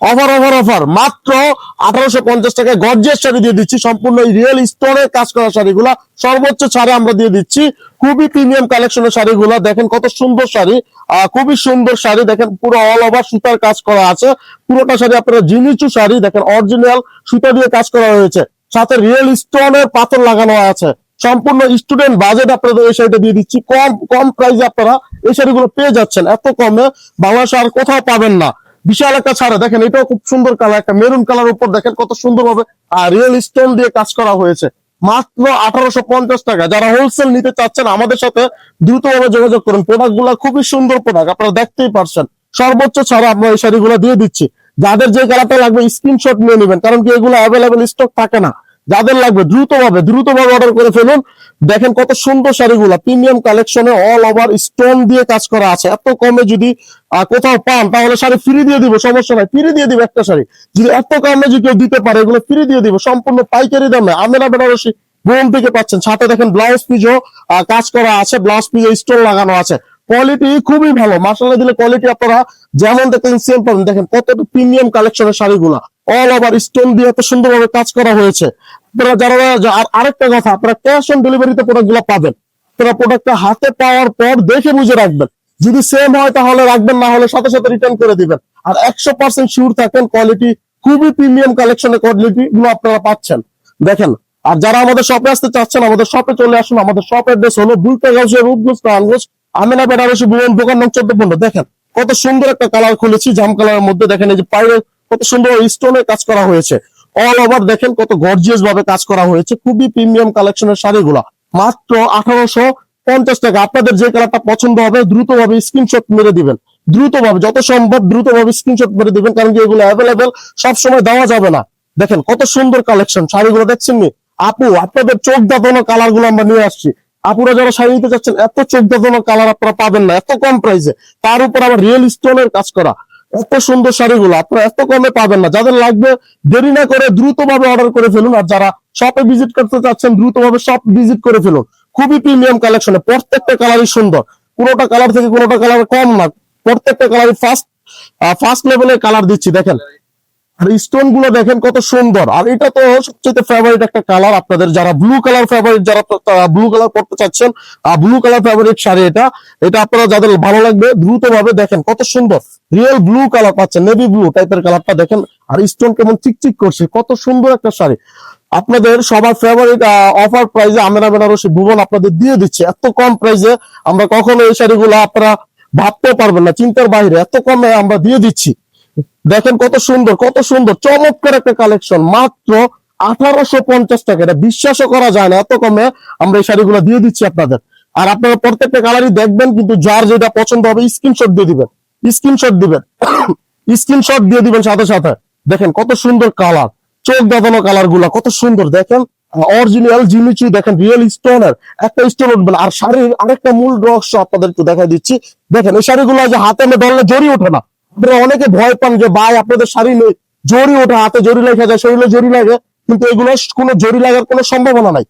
Offer offer offer মাত্র আঠারোশো পঞ্চাশ টাকায় গর্জিয়াস শাড়ি দিয়ে দিচ্ছি। সম্পূর্ণ রিয়েল স্টোনের কাজ করা শাড়িগুলা। সর্বোচ্চ ছাড়ে আমরা দিয়ে দিচ্ছি। খুবই প্রিমিয়াম কালেকশনের শাড়িগুলা। দেখেন কত সুন্দর শাড়ি। খুবই সুন্দর শাড়ি। দেখেন পুরো অল ওভার সুতার কাজ করা আছে। পুরোটা শাড়ি আপনারা জিনিচু শাড়ি। দেখেন অরিজিনাল সুতা দিয়ে কাজ করা হয়েছে। সাথে রিয়েল স্টোনের পাথর লাগানো আছে। সম্পূর্ণ স্টুডেন্ট বাজেট আপনাদের এই শাড়িটা দিয়ে দিচ্ছি। কম কম প্রাইসে আপনারা এই শাড়িগুলো পেয়ে যাচ্ছেন। এত কমে বাংলাদেশে আর কোথাও পাবেন না। বিশাল একটা ছাড়ে। দেখেন, এটাও খুব সুন্দর কালার একটা মেরুন কালার উপর দেখেন কত সুন্দর ভাবে রিয়েল স্টোন দিয়ে কাজ করা হয়েছে। মাত্র আঠারোশো পঞ্চাশ টাকা। যারা হোলসেল নিতে চাচ্ছেন, আমাদের সাথে দ্রুতভাবে যোগাযোগ করুন। প্রোডাক্টগুলা খুবই সুন্দর প্রোডাক্ট আপনারা দেখতেই পারছেন। সর্বোচ্চ ছাড়া আমরা এই শাড়িগুলো দিয়ে দিচ্ছি। যাদের যে কালারটা লাগবে স্ক্রিনশট নিয়ে নেবেন। কারণ কি এগুলো অ্যাভেলেবেল স্টক থাকে না। যাদের লাগবে দ্রুতভাবে দ্রুতভাবে অর্ডার করে ফেলুন। দেখেন কত সুন্দর শাড়িগুলো, প্রিমিয়াম কালেকশনে অল ওভার স্টোন দিয়ে কাজ করা আছে। এত কমে যদি কোথাও পান, তাহলে শাড়ি ফ্রি দিয়ে দিব, সমস্যা নাই। ফ্রি দিয়ে দিব একটা শাড়ি। যদি এত কমে যদি কেউ দিতে পারে, এগুলো ফ্রি দিয়ে দিব, সম্পূর্ণ পাইকারি দামে। আমেরা বেনারসি বোম থেকে পাচ্ছেন। সাথে দেখেন ব্লাউজ পিজও কাজ করা আছে ব্লাউজ পিজও স্টোন লাগানো আছে। কোয়ালিটি খুবই ভালো মাসালা দিলে কোয়ালিটি আপনারা যেমন দেখেন সেম পাবেন দেখেন কত প্রিমিয়াম কালেকশনের শাড়িগুলা। অল ওভার স্টোন দিয়ে এত সুন্দরভাবে কাজ করা হয়েছে। আপনারা যারা আর আরেকটা কথা, আপনারা ক্যাশ অন ডেলিভারিতে প্রোডাক্টগুলো পাবেন। আপনারা প্রোডাক্টটা হাতে পাওয়ার পর দেখে বুঝে রাখবেন। যদি সেম হয় তাহলে রাখবেন, না হলে সাথে সাথে রিটার্ন করে দিবেন। আর একশো পার্সেন্ট শিওর থাকেন কোয়ালিটি খুবই প্রিমিয়াম কালেকশনের কোয়ালিটি গুলো আপনারা পাচ্ছেন। দেখেন, আর যারা আমাদের শপে আসতে চাচ্ছেন, আমাদের শপে চলে আসুন। আমাদের শপ অ্যাড্রেস হলো বুলতে গাউসের রূপগঞ্জ প্রাণগঞ্জ আমিনা বেনারসি ভুবন দোকান নং চোদ্দ পনেরো। দেখেন, কত সুন্দর একটা কালার খুলেছি, জাম কালারের মধ্যে। দেখেন, এই যে পায়ে কত সুন্দর স্টোনের কাজ করা হয়েছে। অল ওভার দেখেন কত গর্জিয়াস ভাবে কাজ করা হয়েছে। খুবই প্রিমিয়াম কালেকশনের শাড়িগুলা। মাত্র আঠারোশো পঞ্চাশ টাকা। আপনাদের যে কালারটা পছন্দ হবে, দ্রুতভাবে স্ক্রিনশট মেরে দিবেন। দ্রুতভাবে, যত সম্ভব দ্রুতভাবে স্ক্রিনশট মেরে দিবেন, কারণ কি এগুলো অ্যাভেলেবেল সবসময় দেওয়া যাবে না। দেখেন কত সুন্দর কালেকশন শাড়িগুলো দেখছেন নি? আপু, আপনাদের চোখ দাঁতানো কালারগুলো আমরা নিয়ে আসছি। আপুরা যারা শাড়ি নিতে চাচ্ছেন এত চোখ দাঁতানো কালার আপনারা পাবেন না, এত কম প্রাইসে তার উপর আবার রিয়েল স্টোনের কাজ করা। এত সুন্দর শাড়িগুলো আপনারা এত কমে পাবেন না। যাদের লাগবে, দেরি না করে দ্রুতভাবে অর্ডার করে ফেলুন। আর যারা শপে ভিজিট করতে চাচ্ছেন, দ্রুতভাবে শপ ভিজিট করে ফেলুন। খুবই প্রিমিয়াম কালেকশনে প্রত্যেকটা কালারই সুন্দর। কোনোটা কালার থেকে কোনোটা কালার কম না। প্রত্যেকটা কালারই ফার্স্ট ফার্স্ট লেভেলের কালার দিচ্ছি, দেখেন। আর স্টোনগুলো দেখেন কত সুন্দর। আর এটা তো সবচেয়ে ফেভারিট একটা কালার আপনাদের যারা ব্লু কালার ফেভারিট যারা ব্লু কালার করতে চাচ্ছেন আর ব্লু কালার ফেভারিট শাড়ি এটা। এটা আপনারা যাদের ভালো লাগবে দ্রুত ভাবে দেখেন কত সুন্দর। রিয়েল ব্লু কালার পাচ্ছেন নেভি ব্লু টাইপের কালারটা দেখেন। আর স্টোন কেমন চিকচিক করছে, কত সুন্দর একটা শাড়ি। আপনাদের সবার ফেভারিট অফার প্রাইজে আমেরা বেনারসি ভুবন আপনাদের দিয়ে দিচ্ছে। এত কম প্রাইজে আমরা কখনো এই শাড়িগুলো আপনারা ভাবতেও পারবেন না, চিন্তার বাইরে। এত কমে আমরা দিয়ে দিচ্ছি। দেখেন কত সুন্দর কত সুন্দর, চমৎকার একটা কালেকশন মাত্র আঠারোশো পঞ্চাশ টাকা। এটা বিশ্বাসও করা যায় না, এত কমে আমরা এই শাড়িগুলো দিয়ে দিচ্ছি আপনাদের। আর আপনারা প্রত্যেকটা কালারই দেখবেন, কিন্তু যার যেটা পছন্দ হবে স্ক্রিনশট দিয়ে দিবেন। স্ক্রিনশট দিবেন। স্ক্রিনশট দিয়ে দিবেন সাথে সাথে। দেখেন কত সুন্দর কালার চোখ দাদানো কালারগুলা কত সুন্দর। দেখেন অরিজিনাল জিমিচু, দেখেন রিয়েল স্টোনের একটা স্টোন উঠবে আর শাড়ির আরেকটা মূল রহস্য আপনাদের একটু দেখাই দিচ্ছি। দেখেন এই শাড়িগুলো যে হাতে ধরলে জড়ি ওঠে না। আপনারা অনেকে ভয় পান যে, ভাই, আপনাদের শাড়ি নেই জড়ি ওঠে, হাতে জড়ি লেখা যায় শরীরে জড়ি লাগে, কিন্তু এগুলো কোনো জড়ি লাগার কোনো সম্ভাবনা নাই।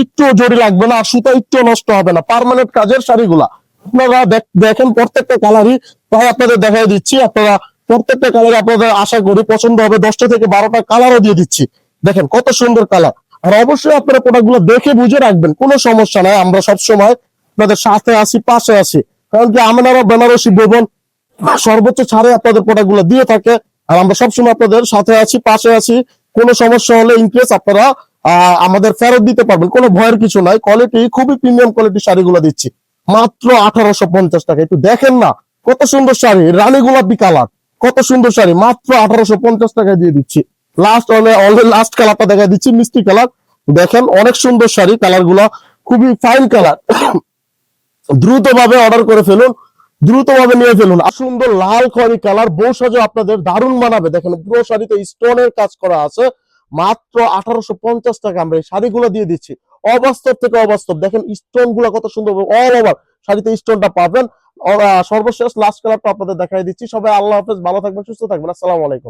একটু জড়ি লাগবে না সুতা একটু নষ্ট হবে না পার্মানেন্ট কাজের শাড়িগুলা। আপনারা দেখ- দেখেন প্রত্যেকটা কালারই তাই আপনাদের দেখাই দিচ্ছি, আপনারা প্রত্যেকটা কালার আপনাদের আশা করি পছন্দ হবে, দশটা থেকে বারোটা কালারও দিয়ে দিচ্ছি। দেখেন কত সুন্দর কালার আর অবশ্যই আপনারা প্রোডাক্ট দেখে বুঝে রাখবেন, কোনো সমস্যা নাই, আমরা সবসময় আপনাদের সাথে আছি, পাশে আছি। কারণ কি, আমরা বেনারসি ভবন সর্বোচ্চ ছাড়ে আপনাদের প্রোডাক্টগুলো দিয়ে থাকে। আর আমরা সবসময় আপনাদের সাথে আছি, পাশে আছি। কোনো সমস্যা হলে ইনকেস আপনারা আমাদের ফেরত দিতে পারবেন। কোনো ভয়ের কিছু নাই। কোয়ালিটি খুবই প্রিমিয়াম কোয়ালিটি শাড়িগুলো দিচ্ছি। মাত্র আঠারোশো পঞ্চাশ টাকা। একটু দেখেন না, কত সুন্দর শাড়ি। রানী গোলাপি কালার। কত সুন্দর শাড়ি। মাত্র আঠারোশো পঞ্চাশ টাকায় দিয়ে দিচ্ছি। লাস্ট অলরেডি লাস্ট কালারটা দেখা দিচ্ছি, মিষ্টি কালার দেখেন, অনেক সুন্দর শাড়ি। কালারগুলা খুবই ফাইন কালার দ্রুত ভাবে অর্ডার করে ফেলুন। দ্রুত ভাবে নিয়ে ফেলুন। সুন্দর লাল খয়েরি কালার, বউ সাজে আপনাদের দারুণ মানাবে দেখেন, পুরো শাড়িতে স্টোনের কাজ করা আছে। মাত্র আঠারোশো পঞ্চাশ টাকা আমরা এই শাড়িগুলো দিয়ে দিচ্ছি। অবাস্তব থেকে অবাস্তব। দেখেন স্টোনগুলা কত সুন্দর অল ওভার শাড়িতে স্টোনটা পাবেন। সর্বশেষ লাস্ট কালারটা আপনাদের দেখাই দিচ্ছি। সবাই আল্লাহ হাফেজ, ভালো থাকবেন, সুস্থ থাকবেন। আসসালামু আলাইকুম।